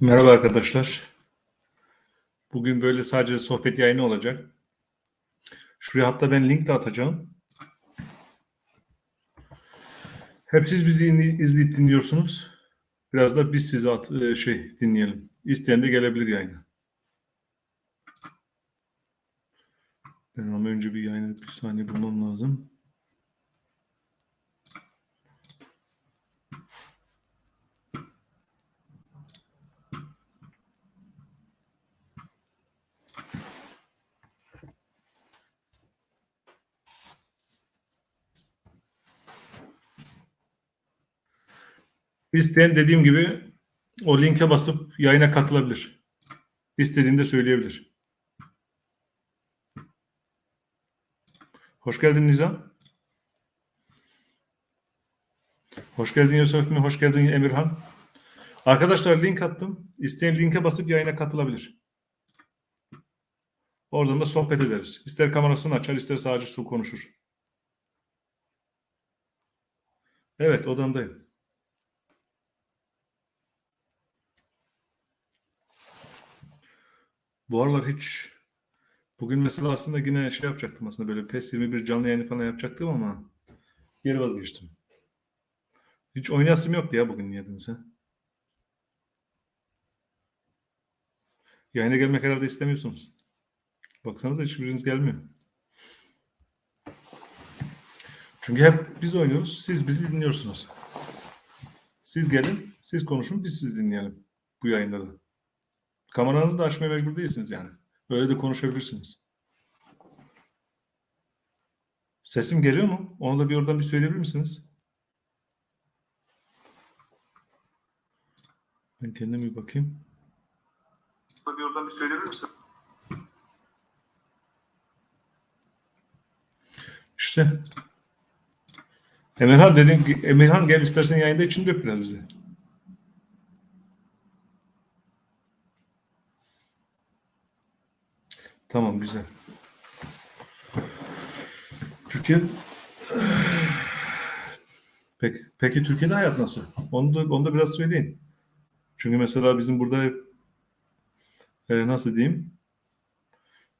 Merhaba arkadaşlar. Bugün böyle sadece sohbet yayını olacak. Şuraya hatta ben link de atacağım. Hep siz bizi izleyip dinliyorsunuz. Biraz da biz sizi at- e, şey dinleyelim. İsteyen de gelebilir yayına. Ben ama önce bir yayını bir saniye bulmam lazım. İsteyen dediğim gibi o linke basıp yayına katılabilir. İstediğinde söyleyebilir. Hoş geldin Nizam. Hoş geldin Yusuf mi? Hoş geldin Emirhan. Arkadaşlar link attım. İsteyen linke basıp yayına katılabilir. Oradan da sohbet ederiz. İster kamerasını açar, ister sadece su konuşur. Evet, odamdayım. Bu aralar hiç bugün mesela aslında yine şey yapacaktım aslında böyle PES 21 canlı yayını falan yapacaktım ama geri vazgeçtim. Hiç oynayasım yoktu ya bugün nedense. Yayına gelmek herhalde istemiyorsunuz. Baksanıza hiçbiriniz gelmiyor. Çünkü hep biz oynuyoruz, siz bizi dinliyorsunuz. Siz gelin, siz konuşun, biz siz dinleyelim bu yayında da. Kameranızı da açmaya mecbur değilsiniz yani. Öyle de konuşabilirsiniz. Sesim geliyor mu? Onu da bir oradan bir söyleyebilir misiniz? Ben kendim bir bakayım. Bir oradan bir söyleyebilir misin? İşte. Emirhan dedin ki Emirhan gel istersen yayında için dök biraz bize. Tamam güzel. Türkiye Peki, peki Türkiye'de hayat nasıl? Onu da, onu da biraz söyleyin. Çünkü mesela bizim burada e, nasıl diyeyim?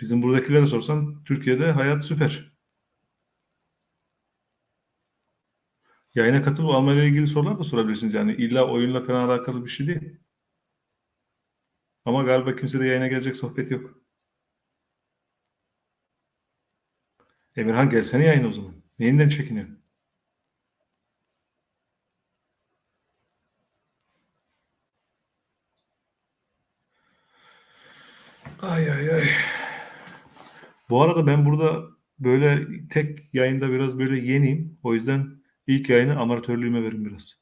Bizim buradakilere sorsan Türkiye'de hayat süper. Yayına katılıp almayla ilgili sorular da sorabilirsiniz. Yani illa oyunla falan alakalı bir şey değil. Ama galiba kimse de yayına gelecek sohbet yok. Emirhan gelsene yayına o zaman. Neyinden çekiniyorsun? Ay ay ay. Bu arada ben burada böyle tek yayında biraz böyle yeniyim. O yüzden ilk yayını amatörlüğüme verin biraz.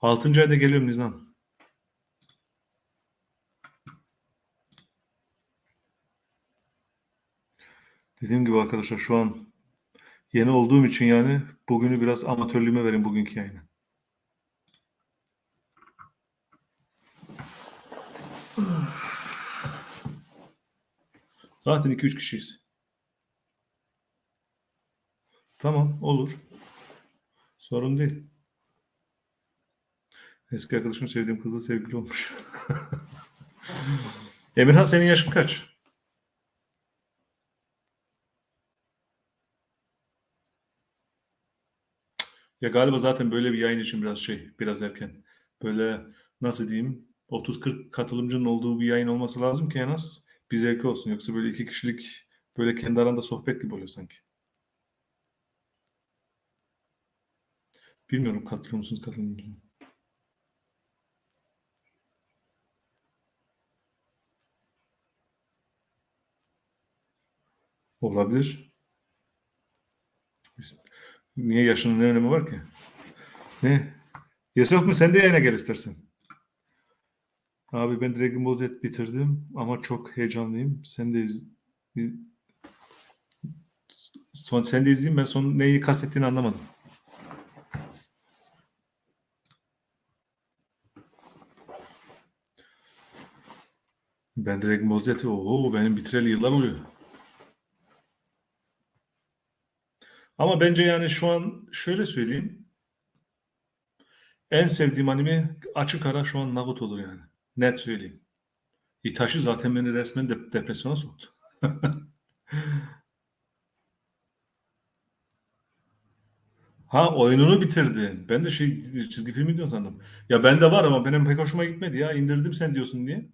Altıncı ayda geliyorum Nizam. Dediğim gibi arkadaşlar şu an yeni olduğum için yani bugünü biraz amatörlüğüme verin bugünkü yayını. Zaten 2-3 kişiyiz. Tamam olur. Sorun değil. Eski arkadaşım sevdiğim kızla sevgili olmuş. Emirhan senin yaşın kaç? Ya galiba zaten böyle bir yayın için biraz şey, biraz erken. Böyle nasıl diyeyim 30-40 katılımcının olduğu bir yayın olması lazım ki en az bir zevki olsun. Yoksa böyle iki kişilik böyle kendi aranda sohbet gibi oluyor sanki. Bilmiyorum katılıyor musunuz katılmıyor musunuz? Olabilir. Niye yaşının ne önemi var ki? Ne? Yusuf mu sen de yayına gel istersen. Abi ben Dragon Ball Z bitirdim ama çok heyecanlıyım. Sen de iz... son sen de izleyin ben son neyi kastettiğini anlamadım. Ben Dragon Ball Z'yi oho benim bitireli yıllar oluyor. Ama bence yani şu an şöyle söyleyeyim. En sevdiğim anime açık ara şu an Naruto'dur yani. Net söyleyeyim. Itachi zaten beni resmen de- depresyona soktu. Ha oyununu bitirdin. Ben de şey çizgi filmi diyorsun sandım. Ya bende var ama benim pek hoşuma gitmedi ya. İndirdim sen diyorsun diye.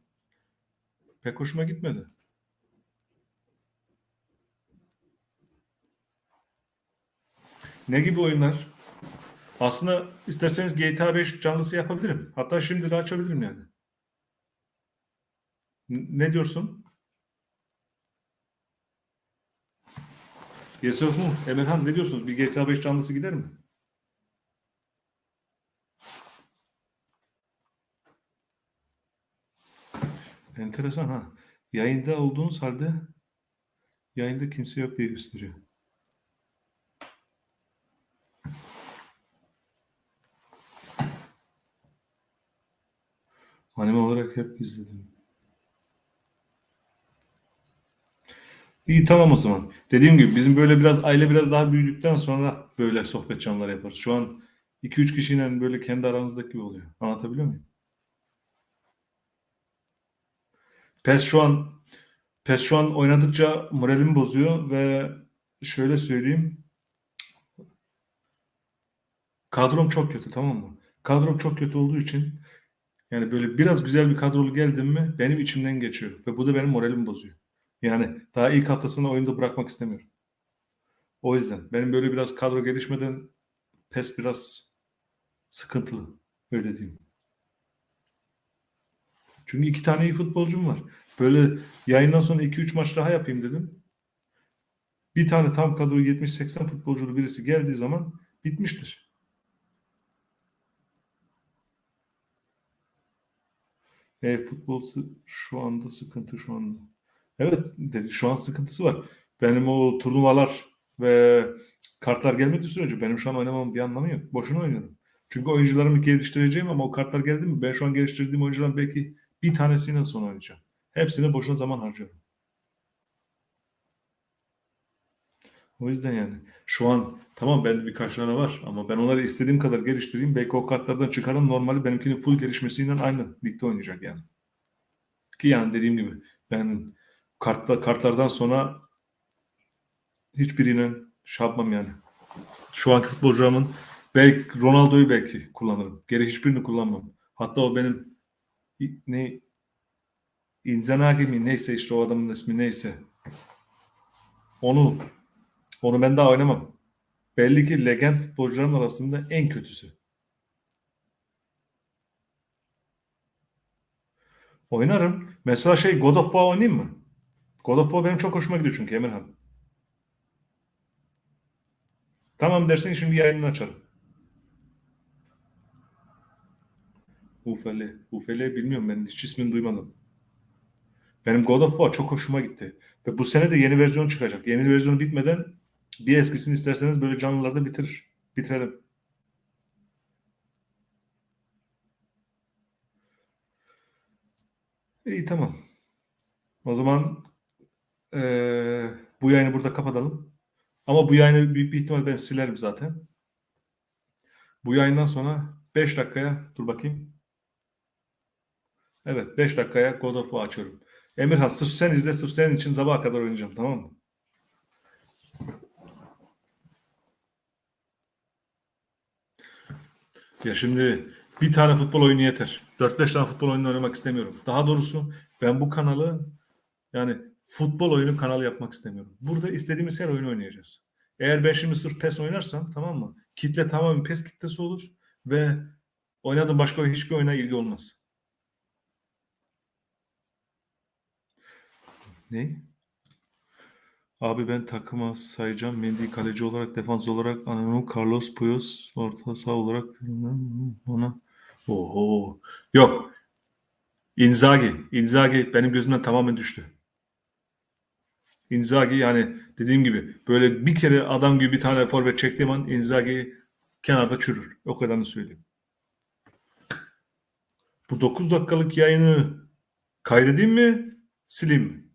Pek hoşuma gitmedi. Ne gibi oyunlar? Aslında isterseniz GTA 5 canlısı yapabilirim. Hatta şimdi de açabilirim yani. Ne diyorsun? Yes of mu? Emirhan ne diyorsunuz? Bir GTA 5 canlısı gider mi? Enteresan ha. Yayında olduğunuz halde yayında kimse yok diye gösteriyor. Anime olarak hep izledim. İyi tamam o zaman. Dediğim gibi bizim böyle biraz aile biraz daha büyüdükten sonra böyle sohbet canlıları yaparız. Şu an 2-3 kişiyle böyle kendi aranızdaki gibi oluyor. Anlatabiliyor muyum? PES şu an PES şu an oynadıkça moralimi bozuyor ve şöyle söyleyeyim. Kadrom çok kötü tamam mı? Kadrom çok kötü olduğu için yani böyle biraz güzel bir kadrolu geldim mi benim içimden geçiyor ve bu da benim moralimi bozuyor. Yani daha ilk haftasını oyunda bırakmak istemiyorum. O yüzden benim böyle biraz kadro gelişmeden PES biraz sıkıntılı. Öyle diyeyim. Çünkü iki tane iyi futbolcum var. Böyle yayından sonra 2-3 maç daha yapayım dedim. Bir tane tam kadro 70-80 futbolculu birisi geldiği zaman bitmiştir. E, futbol şu anda sıkıntı şu anda. Evet dedi şu an sıkıntısı var. Benim o turnuvalar ve kartlar gelmediği sürece benim şu an oynamamın bir anlamı yok. Boşuna oynuyorum. Çünkü oyuncularımı geliştireceğim ama o kartlar geldi mi ben şu an geliştirdiğim oyuncuların belki bir tanesiyle sonra oynayacağım. Hepsine boşuna zaman harcıyorum. O yüzden yani şu an tamam bende birkaç tane var ama ben onları istediğim kadar geliştireyim. Belki o kartlardan çıkarım normali benimkinin full gelişmesiyle aynı ligde oynayacak yani. Ki yani dediğim gibi ben kartla, kartlardan sonra hiçbiriyle şey yapmam yani. Şu anki futbolcularımın belki Ronaldo'yu belki kullanırım. Geri hiçbirini kullanmam. Hatta o benim ne Inzaghi mi neyse işte o adamın ismi neyse. Onu onu ben daha oynamam. Belli ki legend futbolcuların arasında en kötüsü. Oynarım. Mesela şey God of War oynayayım mı? God of War benim çok hoşuma gidiyor çünkü Emirhan. Tamam dersen şimdi yayını açarım. Ufele. Ufele bilmiyorum ben hiç ismini duymadım. Benim God of War çok hoşuma gitti. Ve bu sene de yeni versiyon çıkacak. Yeni versiyonu bitmeden bir eskisini isterseniz böyle canlılarda bitirir. Bitirelim. İyi tamam. O zaman eee, bu yayını burada kapatalım. Ama bu yayını büyük bir ihtimal ben silerim zaten. Bu yayından sonra 5 dakikaya dur bakayım. Evet 5 dakikaya God of War açıyorum. Emirhan sırf sen izle sırf senin için sabaha kadar oynayacağım tamam mı? Ya şimdi bir tane futbol oyunu yeter. 4-5 tane futbol oyunu oynamak istemiyorum. Daha doğrusu ben bu kanalı yani futbol oyunu kanalı yapmak istemiyorum. Burada istediğimiz her oyunu oynayacağız. Eğer ben şimdi sırf PES oynarsam tamam mı? Kitle tamamen PES kitlesi olur ve oynadığım başka hiçbir oyuna ilgi olmaz. Ne? Abi ben takıma sayacağım. Mendy kaleci olarak, defans olarak, Ananı Carlos Puyos orta saha olarak ona. Oho. Yok. Inzaghi. Inzaghi benim gözümden tamamen düştü. Inzaghi yani dediğim gibi böyle bir kere adam gibi bir tane forvet çektiğim an Inzaghi kenarda çürür. O kadarını söyleyeyim. Bu 9 dakikalık yayını kaydedeyim mi? Sileyim mi?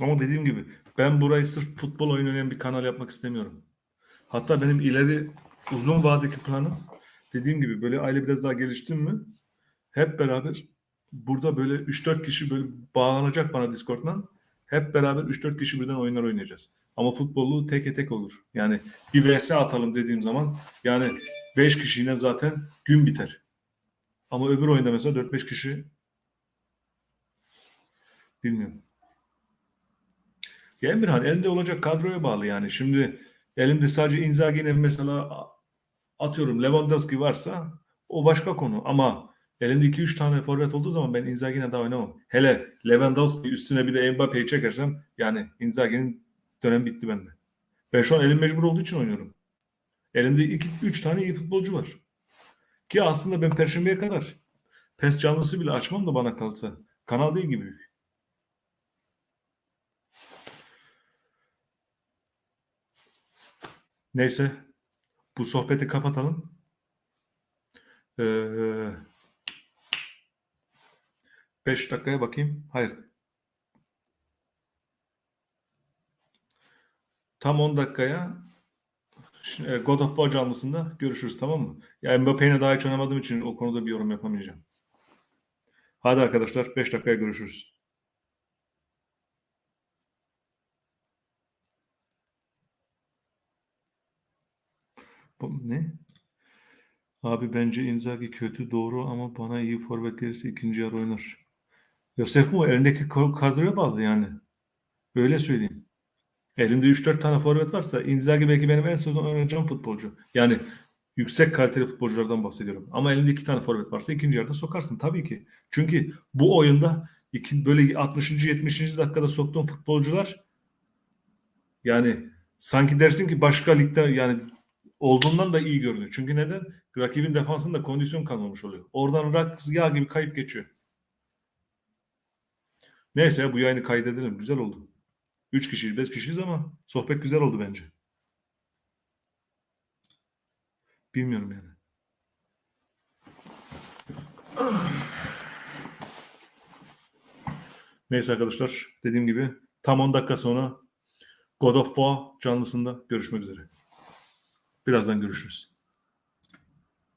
Ama dediğim gibi ben burayı sırf futbol oynayan bir kanal yapmak istemiyorum. Hatta benim ileri uzun vadedeki planım dediğim gibi böyle aile biraz daha geliştim mi hep beraber burada böyle 3-4 kişi böyle bağlanacak bana Discord'dan. Hep beraber 3-4 kişi birden oyunlar oynayacağız. Ama futbolu tek tek olur. Yani bir vs atalım dediğim zaman yani 5 kişiyle zaten gün biter. Ama öbür oyunda mesela 4-5 kişi bilmiyorum. Ya Emirhan elinde olacak kadroya bağlı yani. Şimdi elimde sadece Inzaghi'nin mesela atıyorum Lewandowski varsa o başka konu ama elimde 2-3 tane forvet olduğu zaman ben Inzaghi'ne daha oynamam. Hele Lewandowski üstüne bir de Mbappe'yi çekersem yani Inzaghi'nin dönem bitti bende. Ben şu an elim mecbur olduğu için oynuyorum. Elimde 2-3 tane iyi futbolcu var. Ki aslında ben Perşembe'ye kadar PES canlısı bile açmam da bana kalsa. Kanal değil gibi büyük. Neyse. Bu sohbeti kapatalım. Ee, 5 dakikaya bakayım. Hayır. Tam 10 dakikaya e, God of War canlısında görüşürüz tamam mı? Ya Mbappe'yle daha hiç oynamadığım için o konuda bir yorum yapamayacağım. Hadi arkadaşlar 5 dakikaya görüşürüz. Ne? Abi bence Inzaghi kötü doğru ama bana iyi forvet gelirse ikinci yarı oynar. Yosef mu? Elindeki kadroya bağlı yani. Öyle söyleyeyim. Elimde 3-4 tane forvet varsa Inzaghi belki benim en son oynayacağım futbolcu. Yani yüksek kaliteli futbolculardan bahsediyorum. Ama elimde 2 tane forvet varsa ikinci yarıda sokarsın tabii ki. Çünkü bu oyunda iki, böyle 60. 70. dakikada soktuğun futbolcular yani sanki dersin ki başka ligde yani olduğundan da iyi görünüyor. Çünkü neden? Rakibin defansında kondisyon kalmamış oluyor. Oradan rak yağ gibi kayıp geçiyor. Neyse bu yayını kaydedelim. Güzel oldu. 3 kişiyiz, 5 kişiyiz ama sohbet güzel oldu bence. Bilmiyorum yani. Neyse arkadaşlar dediğim gibi tam 10 dakika sonra God of War canlısında görüşmek üzere. Birazdan görüşürüz.